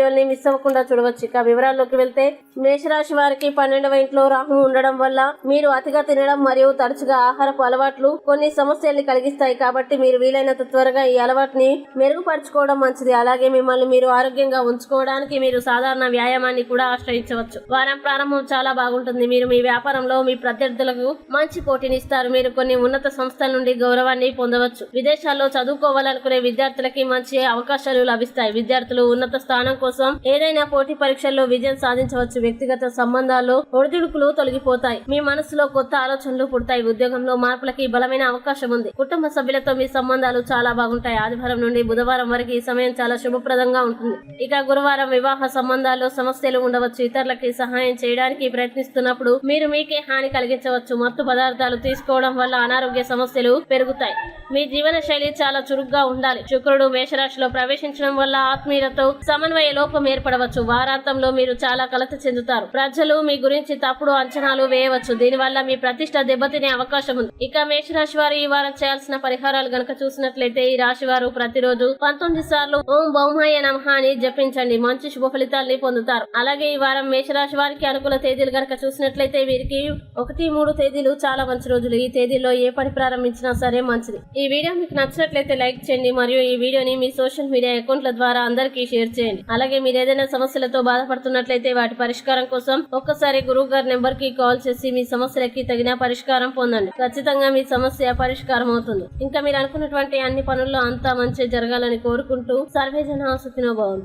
వీడియోని మిస్ అవ్వకుండా చూడవచ్చు. ఇక వివరాల్లోకి వెళ్తే మేషరాశి వారికి పన్నెండవ ఇంట్లో రాహు ఉండడం వల్ల మీరు అతిగా తినడం మరియు తరచుగా ఆహారపు అలవాట్లు కొన్ని సమస్యల్ని కలిగిస్తాయి. కాబట్టి మీరు వీలైనంత త్వరగా ఈ అలవాటుని మెరుగుపరచుకోవడం మంచిది. అలాగే మిమ్మల్ని మీరు ఆరోగ్యంగా ఉంచుకోవడానికి మీరు సాధారణ వ్యాయామాన్ని కూడా ఆశ్రయించవచ్చు. వారం ప్రారంభం చాలా బాగుంటుంది. మీరు మీ వ్యాపారంలో మీ ప్రత్యర్థులకు మంచి పోటీనిస్తారు మీరు కొన్ని ఉన్నత సంస్థల నుండి గౌరవాన్ని పొందవచ్చు. విదేశాల్లో చదువుకోవాలనుకునే విద్యార్థులకి మంచి అవకాశాలు లభిస్తాయి. విద్యార్థులు ఉన్నత స్థానం కోసం ఏదైనా పోటీ పరీక్షల్లో విజయం సాధించవచ్చు. వ్యక్తిగత సంబంధాల్లో ఒడిదుడుకులు తొలగిపోతాయి. మీ మనసులో కొత్త ఆలోచనలు పుడతాయి. ఉద్యోగంలో మార్పులకి బలమైన అవకాశం ఉంది. కుటుంబ సభ్యులతో మీ సంబంధాలు చాలా బాగుంటాయి. ఆదివారం నుండి బుధవారం వరకు ఈ సమయం చాలా శుభప్రదంగా ఉంటుంది. ఇక గురువారం వివాహ సంబంధాల్లో సమస్యలు ఉండవచ్చు. ఇతరులకి సహాయం చేయడానికి ప్రయత్నిస్తున్నప్పుడు మీరు మీకే హాని కలిగించవచ్చు. మత్తు పదార్థాలు తీసుకోవడం వల్ల అనారోగ్య సమస్యలు పెరుగుతాయి. మీ జీవన శైలి చాలా చురుగ్గా ఉండాలి. శుక్రుడు మేషరాశిలో ప్రవేశించడం వల్ల ఆత్మీయులతో సమన్వయ లోపం ఏర్పడవచ్చు. వారాంతంలో మీరు చాలా కలత చెందుతారు. ప్రజలు మీ గురించి తప్పుడు అంచనాలు వేయవచ్చు. దీనివల్ల మీ ప్రతిష్ట దెబ్బతినే అవకాశం ఉంది. ఇక మేషరాశి వారు ఈ వారం చేయాల్సిన పరిహారాలు గనక చూసినట్లయితే ఈ రాశి వారు ప్రతిరోజు పంతొమ్మిది సార్లు ఓం బౌమయ నమః అని జపించండి. మంచి శుభ ఫలితాల్ని పొందుతారు. అలాగే ఈ వారం మేషరాశి వారికి అనుకూల తేదీలు గనక చూసినట్లయితే వీరికి ఒకటి మూడు తేదీలు చాలా మంచి రోజులు. ఈ తేదీల్లో ఏ పని ప్రారంభించినా సరే మంచిది. ఈ వీడియో మీకు నచ్చినట్లయితే లైక్ చేయండి. మరియు ఈ వీడియోని మీ సోషల్ మీడియా అకౌంట్ల ద్వారా అందరికీ షేర్ చేయండి. అలాగే మీరు ఏదైనా సమస్యలతో బాధపడుతున్నట్లయితే వాటి పరిష్కారం కోసం ఒక్కసారి గురువు గారి నెంబర్కి కాల్ చేసి మీ సమస్యలకి తగిన పరిష్కారం పొందండి. ఖచ్చితంగా మీ సమస్య పరిష్కారం అవుతుంది. ఇంకా మీరు అనుకున్నటువంటి అన్ని పనుల్లో అంతా మంచి జరగాలని కోరుకుంటూ సర్వేజన సుఖినో బాగుంది